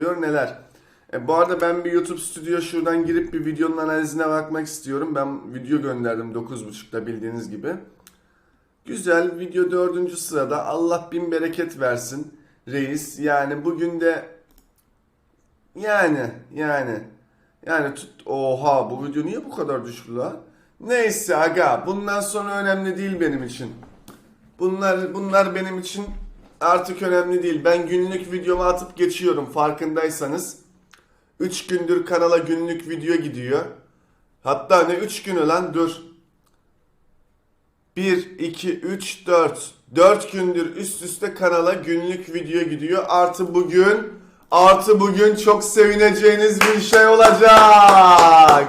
oluyor neler. E, bu arada ben bir YouTube stüdyo şuradan girip bir videonun analizine bakmak istiyorum. Ben video gönderdim 9.30'da bildiğiniz gibi. Güzel video dördüncü sırada Allah bin bereket versin reis. Yani bugün de yani yani yani tut oha bu video niye bu kadar düştü la? Neyse aga bundan sonra önemli değil benim için. Bunlar bunlar benim için artık önemli değil. Ben günlük videomu atıp geçiyorum farkındaysanız. 3 gündür kanala günlük video gidiyor. Hatta ne 3 günü lan dur. 1, 2, 3, 4. 4 gündür üst üste kanala günlük video gidiyor. Artı bugün, artı bugün çok sevineceğiniz bir şey olacak.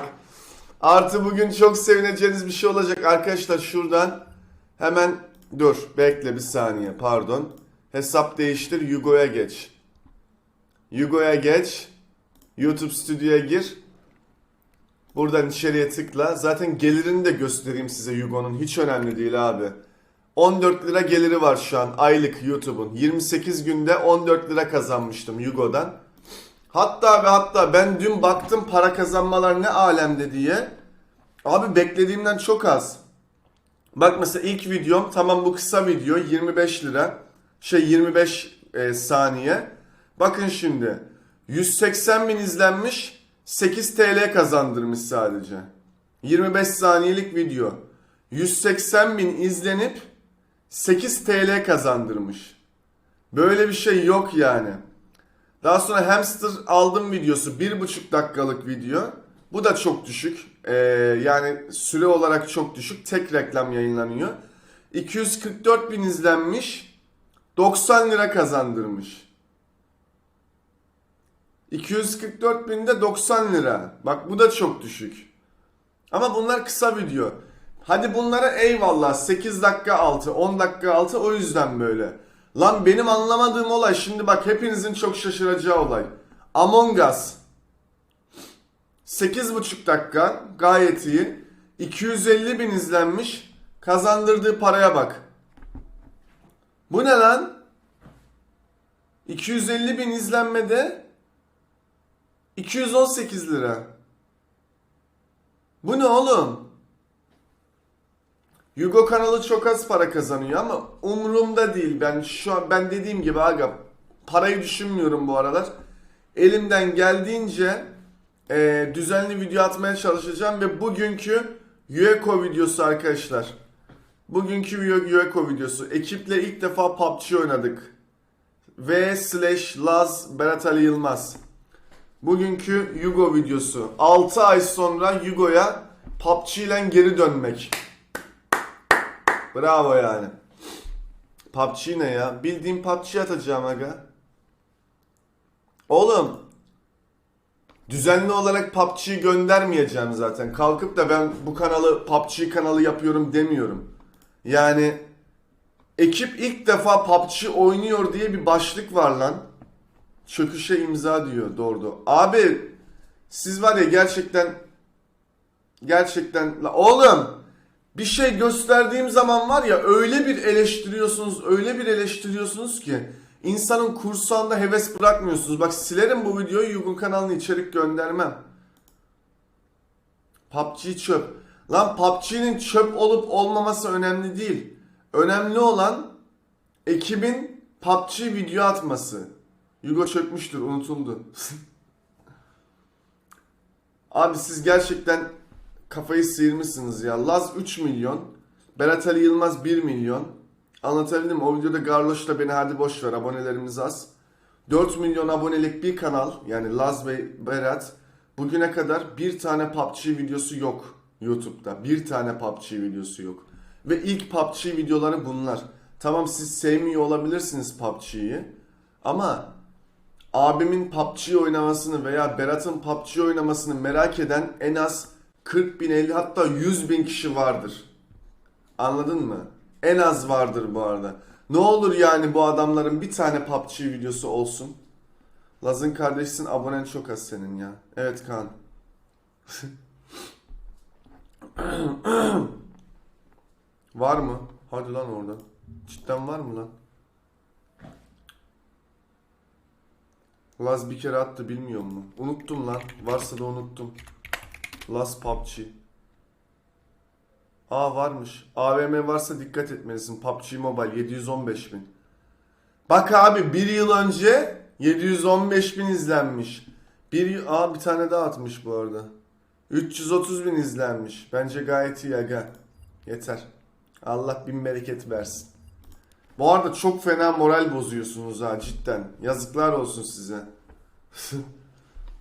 Artı bugün çok sevineceğiniz bir şey olacak. Arkadaşlar şuradan hemen dur bekle bir saniye pardon. Hesap değiştir Yugo'ya geç. Yugo'ya geç. YouTube Studio'ya gir. Buradan içeriye tıkla. Zaten gelirini de göstereyim size Yugo'nun. Hiç önemli değil abi. 14 lira geliri var şu an aylık YouTube'un. 28 günde 14 lira kazanmıştım Yugo'dan. Hatta ve hatta ben dün baktım para kazanmalar ne alemde diye. Abi beklediğimden çok az. Bak mesela ilk videom tamam bu kısa video 25 lira. Şey 25 e, saniye. Bakın şimdi 180 bin izlenmiş 8 TL kazandırmış sadece. 25 saniyelik video. 180 bin izlenip 8 TL kazandırmış. Böyle bir şey yok yani. Daha sonra hamster aldım videosu 1,5 dakikalık video. Bu da çok düşük. Ee, yani süre olarak çok düşük. Tek reklam yayınlanıyor. 244 bin izlenmiş. 90 lira kazandırmış. 244 binde 90 lira. Bak bu da çok düşük. Ama bunlar kısa video. Hadi bunlara eyvallah 8 dakika altı 10 dakika altı o yüzden böyle. Lan benim anlamadığım olay şimdi bak hepinizin çok şaşıracağı olay. Among Us. 8,5 dakika gayet iyi. 250 bin izlenmiş. Kazandırdığı paraya bak. Bu ne lan? 250 bin izlenmede 218 lira. Bu ne oğlum? Yugo kanalı çok az para kazanıyor ama umurumda değil. Ben şu an ben dediğim gibi aga parayı düşünmüyorum bu aralar. Elimden geldiğince e, düzenli video atmaya çalışacağım ve bugünkü UECO videosu arkadaşlar. Bugünkü UECO videosu. Ekiple ilk defa PUBG oynadık. V slash Laz Berat Ali Yılmaz. Bugünkü Yugo videosu. 6 ay sonra Yugo'ya PUBG ile geri dönmek. Bravo yani. PUBG ne ya? Bildiğim PUBG atacağım aga. Oğlum. Düzenli olarak PUBG'yi göndermeyeceğim zaten. Kalkıp da ben bu kanalı PUBG kanalı yapıyorum demiyorum. Yani ekip ilk defa PUBG oynuyor diye bir başlık var lan. Çöküşe imza diyor Dordo. Abi siz var ya gerçekten gerçekten la oğlum bir şey gösterdiğim zaman var ya öyle bir eleştiriyorsunuz öyle bir eleştiriyorsunuz ki insanın kursağında heves bırakmıyorsunuz. Bak silerim bu videoyu Yugun kanalına içerik göndermem. PUBG çöp. Lan PUBG'nin çöp olup olmaması önemli değil. Önemli olan ekibin PUBG video atması. Yugo çökmüştür unutuldu. Abi siz gerçekten kafayı sıyırmışsınız ya. Laz 3 milyon. Berat Ali Yılmaz 1 milyon. Anlatabildim mi? O videoda Garloş'la beni hadi boş ver abonelerimiz az. 4 milyon abonelik bir kanal yani Laz ve Berat bugüne kadar bir tane PUBG videosu yok YouTube'da. Bir tane PUBG videosu yok. Ve ilk PUBG videoları bunlar. Tamam siz sevmiyor olabilirsiniz PUBG'yi. Ama abimin PUBG oynamasını veya Berat'ın PUBG oynamasını merak eden en az 40 bin 50 hatta 100 bin kişi vardır. Anladın mı? En az vardır bu arada. Ne olur yani bu adamların bir tane PUBG videosu olsun. Laz'ın kardeşsin abonen çok az senin ya. Evet Kaan. var mı? Hadi lan orada. Cidden var mı lan? Laz bir kere attı bilmiyor mu? Unuttum lan. Varsa da unuttum. Laz PUBG. Aa varmış. AVM varsa dikkat etmelisin. PUBG Mobile 715 bin. Bak abi bir yıl önce 715 bin izlenmiş. Bir Aa bir tane daha atmış bu arada. 330 bin izlenmiş. Bence gayet iyi aga. Yeter. Allah bin bereket versin. Bu arada çok fena moral bozuyorsunuz ha cidden. Yazıklar olsun size.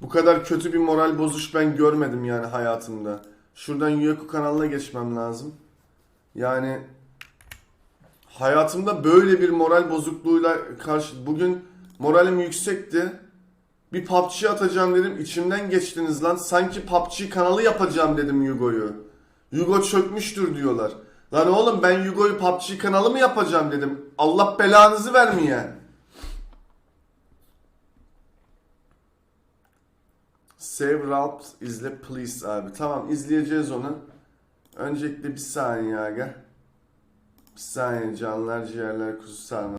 Bu kadar kötü bir moral bozuş ben görmedim yani hayatımda. Şuradan Yuyaku kanalına geçmem lazım. Yani hayatımda böyle bir moral bozukluğuyla karşı bugün moralim yüksekti. Bir PUBG atacağım dedim. içimden geçtiniz lan. Sanki PUBG kanalı yapacağım dedim Yugo'yu. Yugo çökmüştür diyorlar. Lan oğlum ben Yugo'yu PUBG kanalı mı yapacağım dedim. Allah belanızı vermeye. Save Ralph izle please abi. Tamam izleyeceğiz onu. Öncelikle bir saniye aga. Bir saniye canlar ciğerler kuzu sarma.